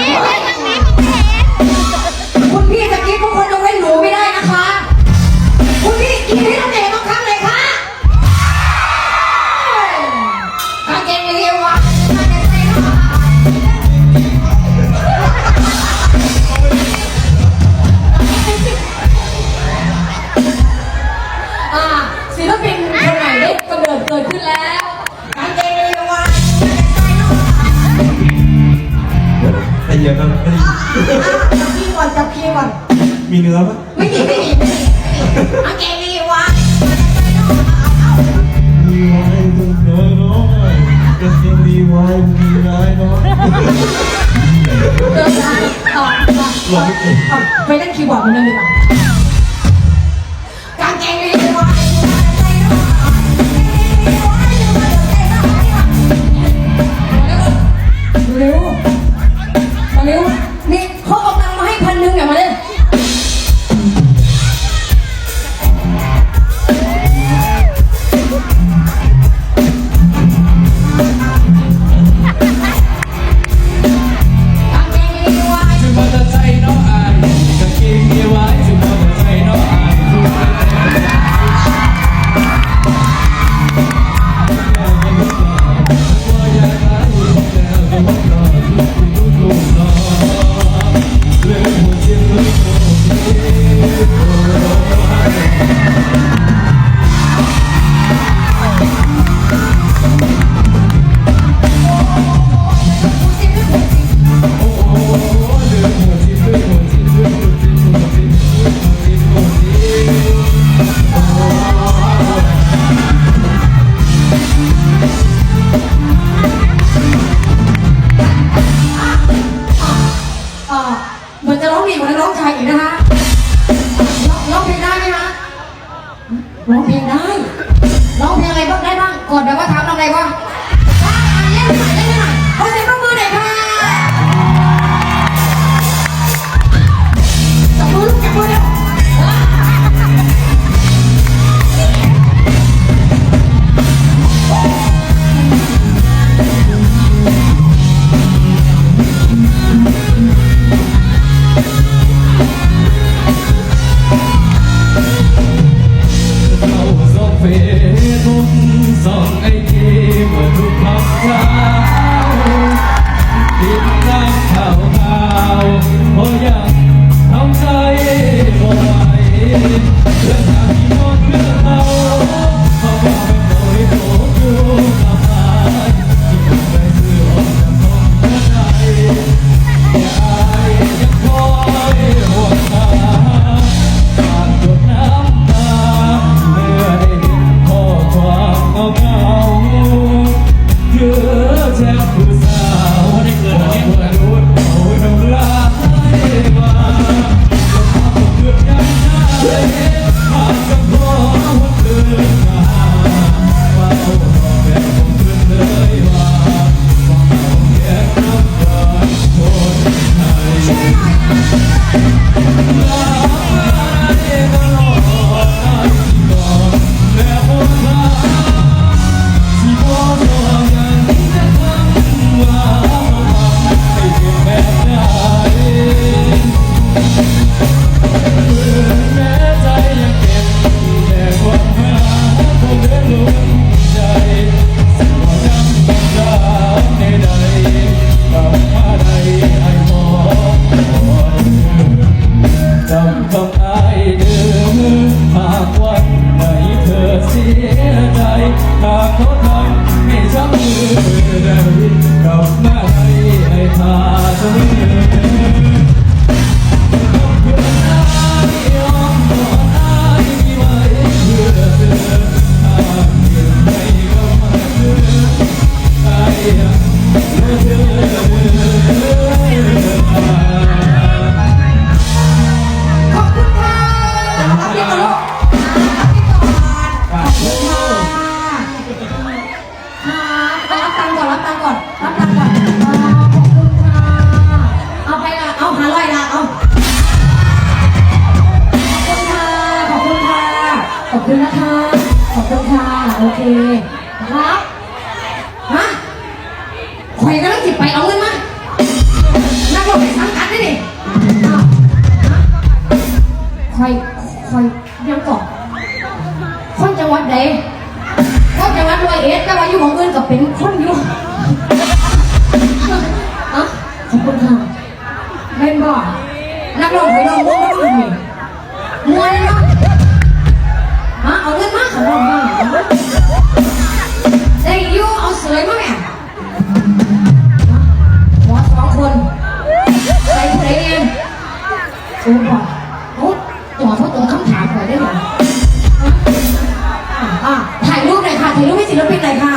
นี้ เนื้อปะไม่มีไม่มีเอาแดีวะมีไนื้ออยว้ายอยเดิได้ปเล่นคีย์บอร์ดมันเลยดีกว่า Romeo Sasha, we know. ุณนะคะ ขอบคุณค่ะ โอเค ครับ ฮะข่ยกันแล้วงจิบไปเอาเงินมา นักลงไปสังกัดได้ดิข่อยข่อยยังก่อนคนจังหวัดไหนคนจังหวัดร้อยเอสแต่ว่าอยู่ของเงินกับเป็นคนอยู่อะขอบคุณค่ะเป็นบ่นักลงไปาโม้วนม้วนม้วน เอาเงินมาขนมมาได้ยูเอาสวยมาแม่หมอสองคนใส่เพลงโอ้โหโอ้ตัวเขาตัวคำถามก่อนได้ไหมถ่ายรูปหน่อยค่ะ ถ่ายรูปให้ศิลปินหน่อยค่ะ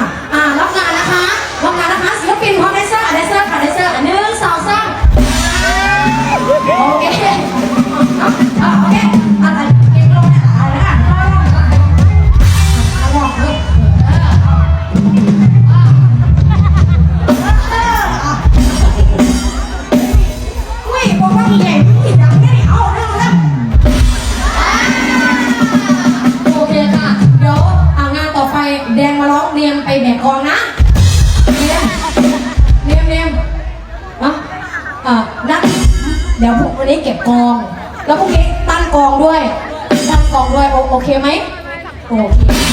้เก็บกอง แล้วพรุ่งนี้ตั้งกองด้วย ตั้งกองด้วย โอเคไหมโอเค